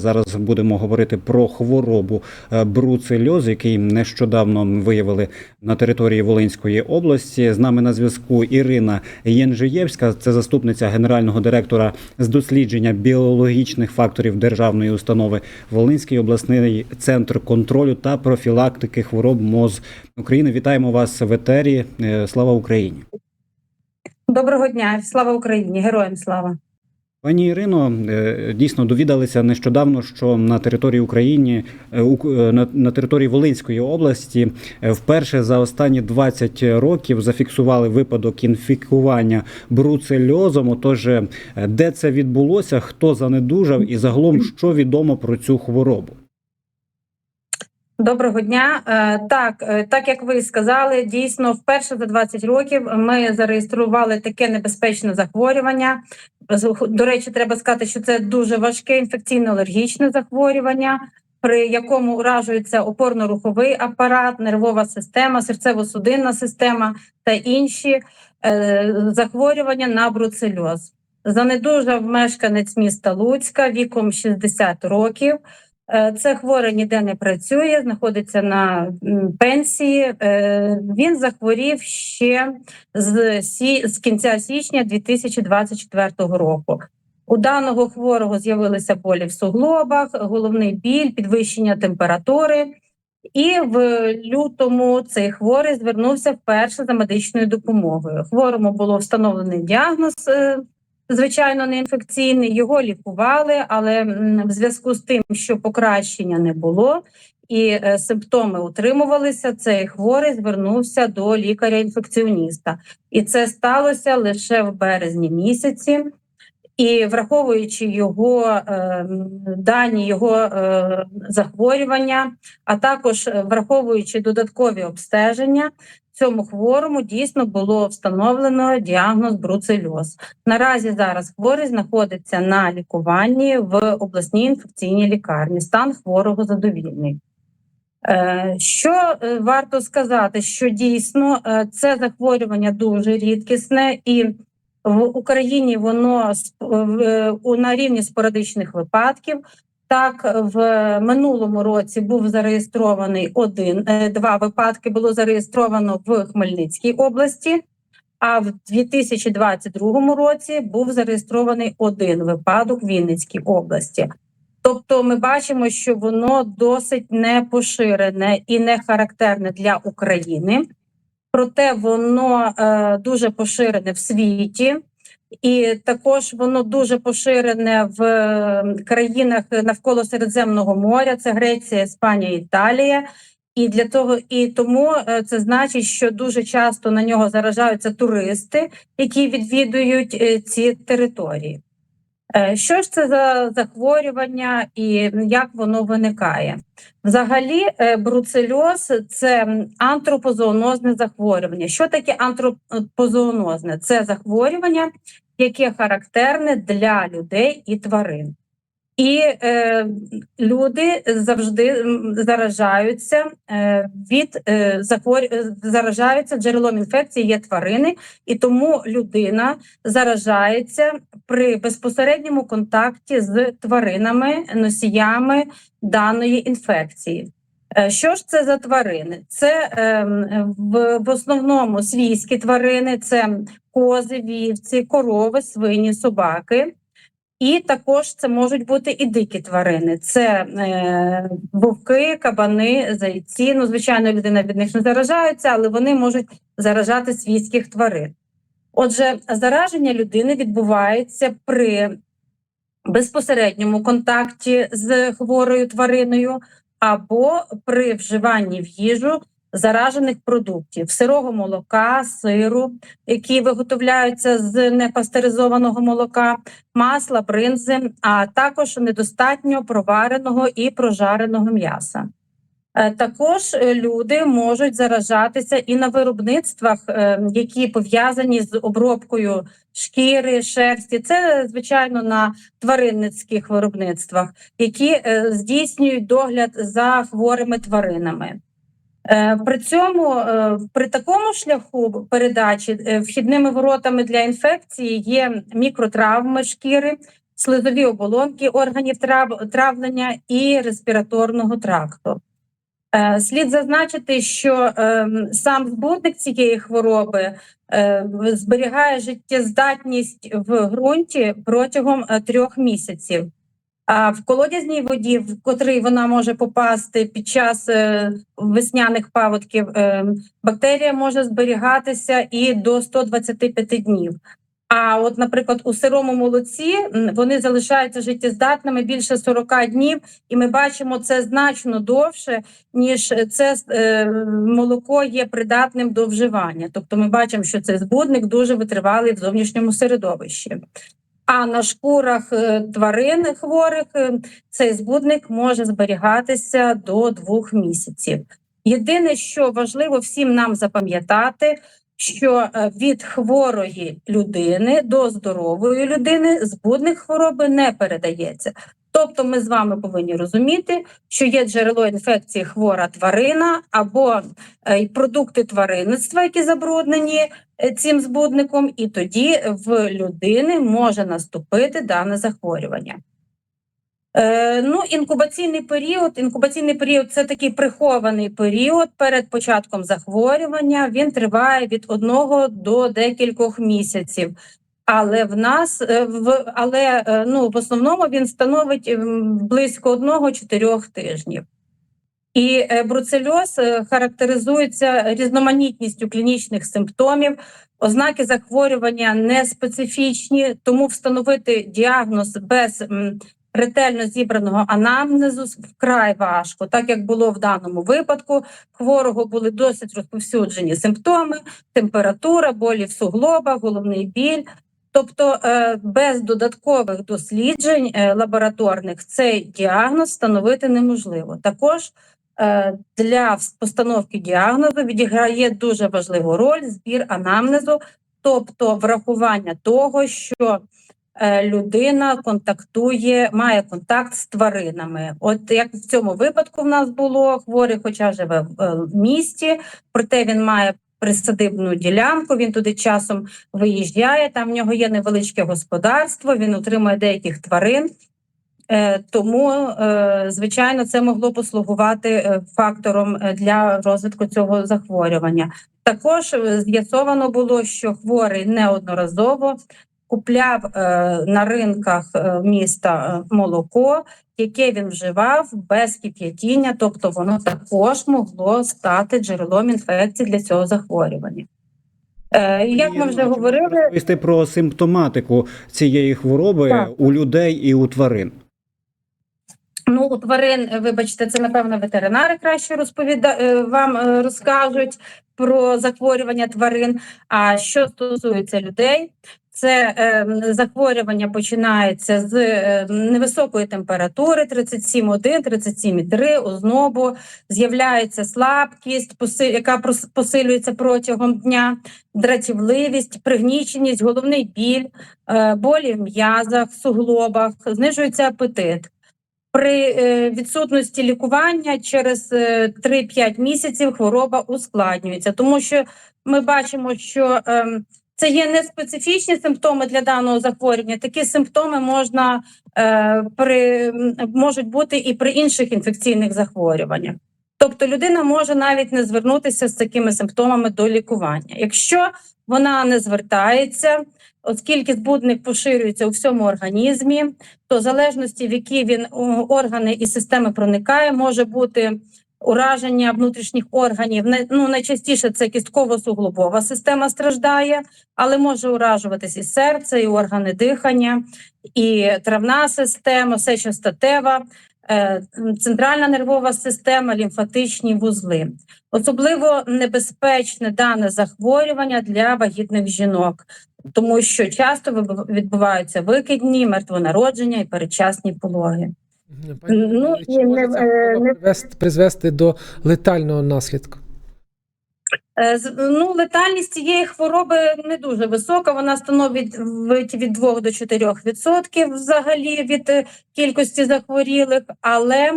Зараз будемо говорити про хворобу е, бруцельоз, який нещодавно виявили на території Волинської області. З нами на зв'язку Ірина Єнжиєвська, це заступниця генерального директора з дослідження біологічних факторів державної установи Волинський обласний центр контролю та профілактики хвороб МОЗ України. Вітаємо вас в етері. Е, Слава Україні! Доброго дня, слава Україні, героям слава. Пані Ірино, е, дійсно довідалися нещодавно, що на території України е, е, на, території Волинської області вперше за останні 20 років зафіксували випадок інфікування бруцельозом. Отож, де це відбулося, хто занедужав, і загалом що відомо про цю хворобу? Доброго дня. Е, Так, е, так як ви сказали, дійсно, вперше за 20 років ми зареєстрували таке небезпечне захворювання. До речі, треба сказати, що це дуже важке інфекційно-алергічне захворювання, при якому уражується опорно-руховий апарат, нервова система, серцево-судинна система та інші е, захворювання на бруцельоз. Занедужав мешканець міста Луцька віком 60 років. Е, Це хворий ніде не працює, знаходиться на пенсії. Е, Він захворів ще з, сі... з кінця січня 2024 року. У даного хворого з'явилися болі в суглобах, головний біль, підвищення температури. І в лютому цей хворий звернувся вперше за медичною допомогою. Хворому було встановлений діагноз е, звичайно, не інфекційний. Його лікували, але в зв'язку з тим, що покращення не було і е, симптоми утримувалися, цей хворий звернувся до лікаря-інфекціоніста, і це сталося лише в березні місяці. І враховуючи його е, дані, його е, захворювання, а також е, враховуючи додаткові обстеження, цьому хворому дійсно було встановлено діагноз бруцельоз. Наразі зараз хворий знаходиться на лікуванні в обласній інфекційній лікарні. Стан хворого задовільний. Е, Що е, варто сказати, що дійсно е, це захворювання дуже рідкісне, і в Україні воно на рівні спорадичних випадків. Так, в минулому році був зареєстрований один, е, два випадки було зареєстровано в Хмельницькій області. А в 2022 році був зареєстрований один випадок в Вінницькій області. Тобто, ми бачимо, що воно досить не поширене і не характерне для України, проте воно е, дуже поширене в світі, і також воно дуже поширене в е, країнах навколо Середземного моря: це Греція, Іспанія, Італія. І для того, і тому е, це значить, що дуже часто на нього заражаються туристи, які відвідують е, ці території. Е, Що ж це за захворювання і як воно виникає? Взагалі, бруцельоз це антропозоонозне захворювання. Що таке антропозоонозне? Це захворювання, яке характерне для людей і тварин. І е, люди завжди заражаються е, від е, захворю... е, заражаються джерелом інфекції є тварини, і тому людина заражається при безпосередньому контакті з тваринами, носіями даної інфекції. Е, Що ж це за тварини? Це ем, в, в основному свійські тварини, це кози, вівці, корови, свині, собаки. І також це можуть бути і дикі тварини. Це е, вовки, кабани, зайці. Ну, звичайно, людина від них не заражається, але вони можуть заражати свійських тварин. Отже, зараження людини відбувається при безпосередньому контакті з хворою твариною або при вживанні в їжу заражених продуктів сирого молока, сиру, які виготовляються з непастеризованого молока, масла, бринзи, а також недостатньо провареного і прожареного м'яса. Е, Також е, люди можуть заражатися і на виробництвах, е, які пов'язані з обробкою шкіри, шерсті. Це звичайно на тваринницьких виробництвах, які здійснюють догляд за хворими тваринами. Е, При цьому е, при такому шляху передачі е, вхідними воротами для інфекції є мікротравми шкіри, слизові оболонки органів трав- травлення і респіраторного тракту. Слід зазначити, що сам збудник цієї хвороби зберігає життєздатність в ґрунті протягом трьох місяців. А в колодязній воді, в котрий вона може попасти під час е, весняних паводків, е, бактерія може зберігатися і до 125 днів. А от, наприклад, у сирому молоці вони залишаються життєздатними більше 40 днів, і ми бачимо це значно довше, ніж це е, молоко є придатним до вживання. Тобто, ми бачимо, що цей збудник дуже витривалий в зовнішньому середовищі. А на шкурах е, тварин хворих е, цей збудник може зберігатися до двох місяців. Єдине, що важливо всім нам запам'ятати, що е, від хворої людини до здорової людини збудник хвороби не передається. Тобто, ми з вами повинні розуміти, що є джерело інфекції хвора тварина або е, продукти тваринництва, які забруднені е, цим збудником, і тоді в людини може наступити дане захворювання. Е, ну, інкубаційний період. Інкубаційний період це такий прихований період перед початком захворювання. Він триває від одного до декількох місяців. Але в нас е, в але е, ну в основному він становить ем, близько одного-чотирьох тижнів. І е, бруцельоз характеризується різноманітністю клінічних симптомів. Ознаки захворювання не специфічні, тому встановити діагноз без ретельно зібраного анамнезу вкрай важко, так як було в даному випадку. Хворого були досить розповсюджені симптоми, температура, болі в суглобах, головний біль. Тобто е, без додаткових досліджень е, лабораторних цей діагноз встановити неможливо. Також е, для постановки діагнозу відіграє дуже важливу роль збір анамнезу, тобто врахування того, що людина контактує, має контакт з тваринами. От як в цьому випадку в нас було хворий, хоча живе в місті, проте він має присадибну ділянку. Він туди часом виїжджає. Там в нього є невеличке господарство. Він утримує деяких тварин. Е, Тому, е, звичайно, це могло послугувати е, фактором для розвитку цього захворювання. Також з'ясовано було, що хворий неодноразово купляв на ринках міста молоко, яке він вживав без кип'ятіння, тобто воно також могло стати джерелом інфекції для цього захворювання. Е, як ми вже говорили, розповісти про симптоматику цієї хвороби Так. у людей і у тварин. Ну, у тварин, вибачте, це напевно ветеринари краще розповіда е, вам е, розкажуть про захворювання тварин. А що стосується людей, це е, захворювання починається з е, невисокої температури 37,1, 37,3, ознобу, з'являється слабкість, поси- яка посилюється протягом дня, дратівливість, пригніченість, головний біль, е, болі в м'язах, суглобах, знижується апетит. При е, відсутності лікування через е, 3-5 місяців хвороба ускладнюється, тому що ми бачимо, що ем, це є неспецифічні симптоми для даного захворювання. Такі симптоми можна е, при можуть бути і при інших інфекційних захворюваннях. Тобто людина може навіть не звернутися з такими симптомами до лікування. Якщо вона не звертається, оскільки збудник поширюється у всьому організмі, то в залежності в які він органи і системи проникає, може бути ураження внутрішніх органів. Не- Ну найчастіше це кістково-суглобова система страждає, але може уражуватись і серце, і органи дихання, і травна система, сечостатева, е, центральна нервова система, лімфатичні вузли. Особливо небезпечне дане захворювання для вагітних жінок, тому що часто відбуваються викидні, мертвонародження і передчасні пологи. Пані Ну, чи може не- ця е, не- привести, призвести до летального наслідку? Е, Ну, летальність цієї хвороби не дуже висока. Вона становить від- від 2 до 4 відсотків взагалі від е, кількості захворілих, але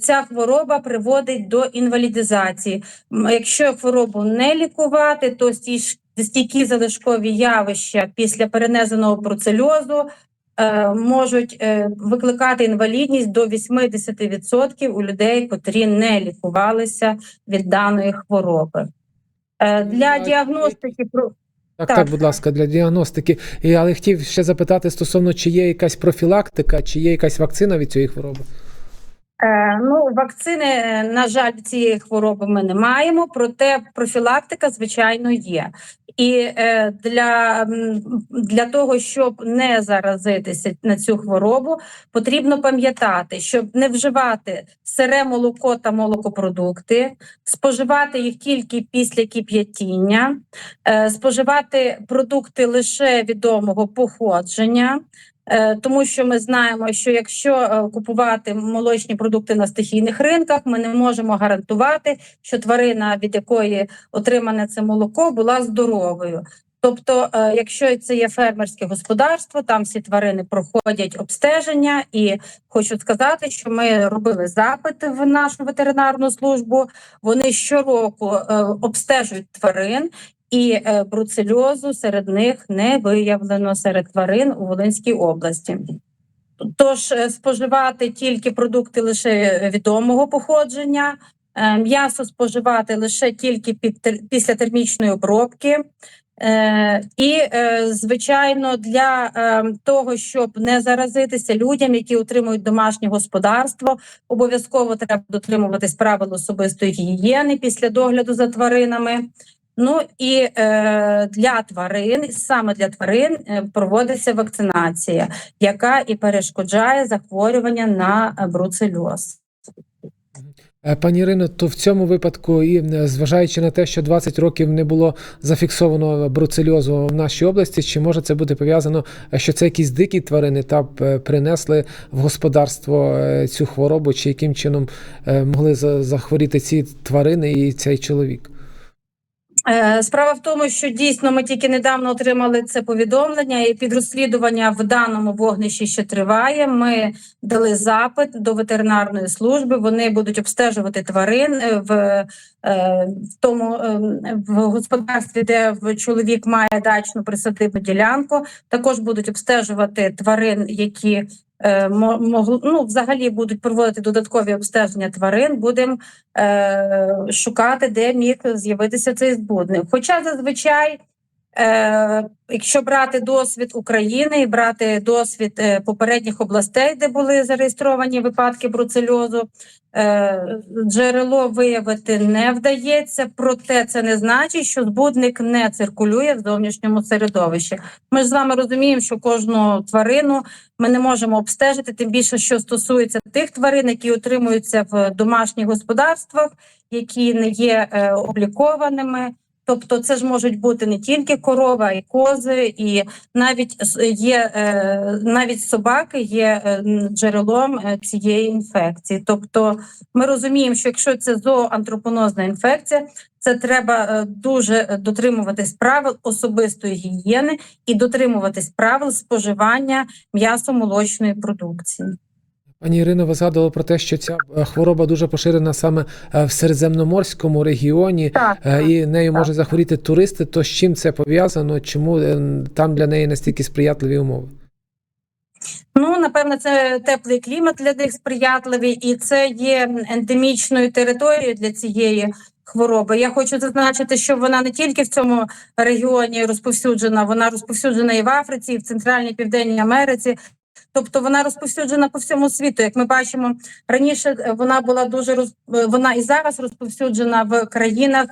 ця хвороба приводить до інвалідизації. Якщо хворобу не лікувати, то стійкі залишкові явища після перенесеного бруцельозу можуть е, викликати інвалідність до 80% у людей, котрі не лікувалися від даної хвороби. Е, Для діагностики про- Так, Так. так, будь ласка, для діагностики. І, але хотів ще запитати стосовно, чи є якась профілактика, чи є якась вакцина від цієї хвороби? Е, Ну, вакцини, е, на жаль, цієї хвороби ми не маємо, проте профілактика, звичайно, є. І е, для, для того, щоб не заразитися на цю хворобу, потрібно пам'ятати, щоб не вживати сире молоко та молокопродукти, споживати їх тільки після кип'ятіння, е, споживати продукти лише відомого походження. Е, Тому що ми знаємо, що якщо е, купувати молочні продукти на стихійних ринках, ми не можемо гарантувати, що тварина, від якої отримане це молоко, була здоровою. Тобто, е, якщо це є фермерське господарство, там всі тварини проходять обстеження, і хочу сказати, що ми робили запит в нашу ветеринарну службу. Вони щороку обстежують тварин, і е, бруцельозу серед них не виявлено серед тварин у Волинській області. Тож е, споживати тільки продукти лише відомого походження, е, м'ясо споживати лише тільки під після термічної обробки. І, звичайно, для того, щоб не заразитися людям, які утримують домашнє господарство, обов'язково треба дотримуватись правил особистої гігієни після догляду за тваринами. Ну і е, для тварин, саме для тварин, е, проводиться вакцинація, яка і перешкоджає захворювання на е, бруцельоз. Е, Пані Ірино, то в цьому випадку, і зважаючи на те, що 20 років не було зафіксовано бруцельозу в нашій області, чи може це бути пов'язано, що це якісь дикі тварини та принесли в господарство цю хворобу, чи яким чином могли захворіти ці тварини і цей чоловік? Е, Справа в тому, що дійсно ми тільки недавно отримали це повідомлення, і підрозслідування в даному вогнищі ще триває. Ми дали запит до ветеринарної служби. Вони будуть обстежувати тварин е, в, е, в тому в господарстві, де чоловік має дачну присадибну ділянку. Також будуть обстежувати тварин, які ну, взагалі будуть проводити додаткові обстеження тварин. Будемо е, шукати, де міг з'явитися цей збудник. Хоча зазвичай, е, якщо брати досвід України і брати досвід е, попередніх областей, де були зареєстровані випадки бруцельозу, е, джерело виявити не вдається, проте це не значить, що збудник не циркулює в зовнішньому середовищі. Ми ж з вами розуміємо, що кожну тварину ми не можемо обстежити, тим більше, що стосується тих тварин, які утримуються в домашніх господарствах, які не є е, облікованими. Тобто, це ж можуть бути не тільки корова, а й кози, і навіть є е, навіть собаки є е, джерелом е, цієї інфекції. Тобто, ми розуміємо, що якщо це зооантропонозна інфекція, це треба дуже дотримуватись правил особистої гігієни і дотримуватись правил споживання м'ясо-молочної продукції. Пані Ірино, ви згадували про те, що ця е, хвороба дуже поширена саме е, в середземноморському регіоні, Так, е, і нею так. можуть захворіти туристи. То з чим це пов'язано? Чому там для неї настільки сприятливі умови? Ну, напевно, це теплий клімат для них сприятливий, і це є ендемічною територією для цієї хвороби. Я хочу зазначити, що вона не тільки в цьому регіоні розповсюджена, вона розповсюджена і в Африці, і в Центральній Південній Америці. Тобто вона розповсюджена по всьому світу. Як ми бачимо, раніше е, вона була дуже роз... е, вона і зараз розповсюджена в країнах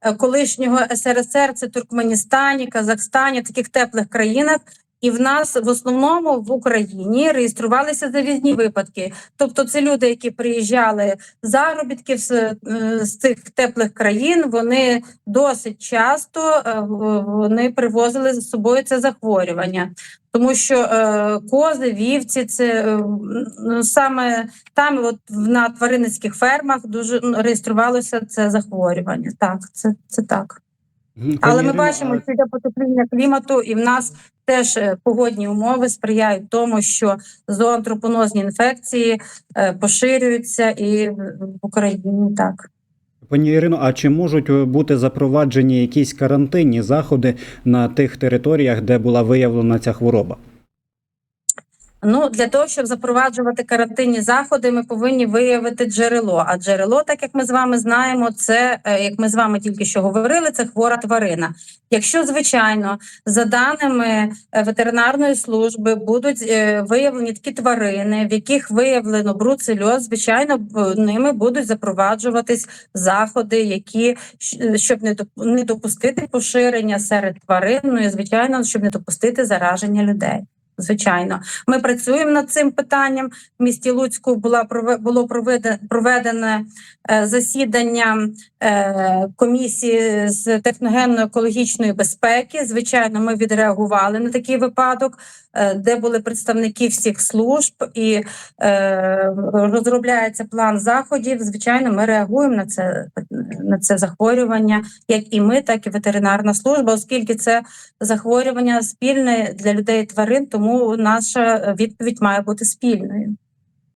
е, колишнього СРСР, це Туркменістані, Казахстані, таких теплих країнах. І в нас в основному в Україні реєструвалися завізні випадки. Тобто, це люди, які приїжджали з заробітків з, е, з цих теплих країн. Вони досить часто е, вони привозили за собою це захворювання, тому що е, кози, вівці, це е, саме там, от на тваринницьких фермах, дуже реєструвалося це захворювання. Так, це, це так. Але ми бачимо, що йде потепління клімату, і в нас теж е, погодні умови сприяють тому, що зоантропонозні інфекції е, поширюються і в в Україні так. Пані Ірино, а чи можуть е, бути запроваджені якісь карантинні заходи на тих територіях, де була виявлена ця хвороба? Ну для того, щоб запроваджувати карантинні заходи, ми повинні виявити джерело. А джерело, так як ми з вами знаємо, це е, як ми з вами тільки що говорили, це хвора тварина. Якщо звичайно, за даними е, ветеринарної служби, будуть е, виявлені такі тварини, в яких виявлено бруцельоз, звичайно, ними будуть запроваджуватись заходи, які щоб не допустити поширення серед тварин, ну і звичайно, щоб не допустити зараження людей. Звичайно, ми працюємо над цим питанням. В місті Луцьку була було проведене е, засідання е, комісії з техногенно-екологічної безпеки. Звичайно, ми відреагували на такий випадок, е, де були представники всіх служб і розробляється план заходів. Звичайно, ми реагуємо на це на це захворювання, як і ми, так і ветеринарна служба, оскільки це захворювання спільне для людей тварин, тому наша відповідь має бути спільною.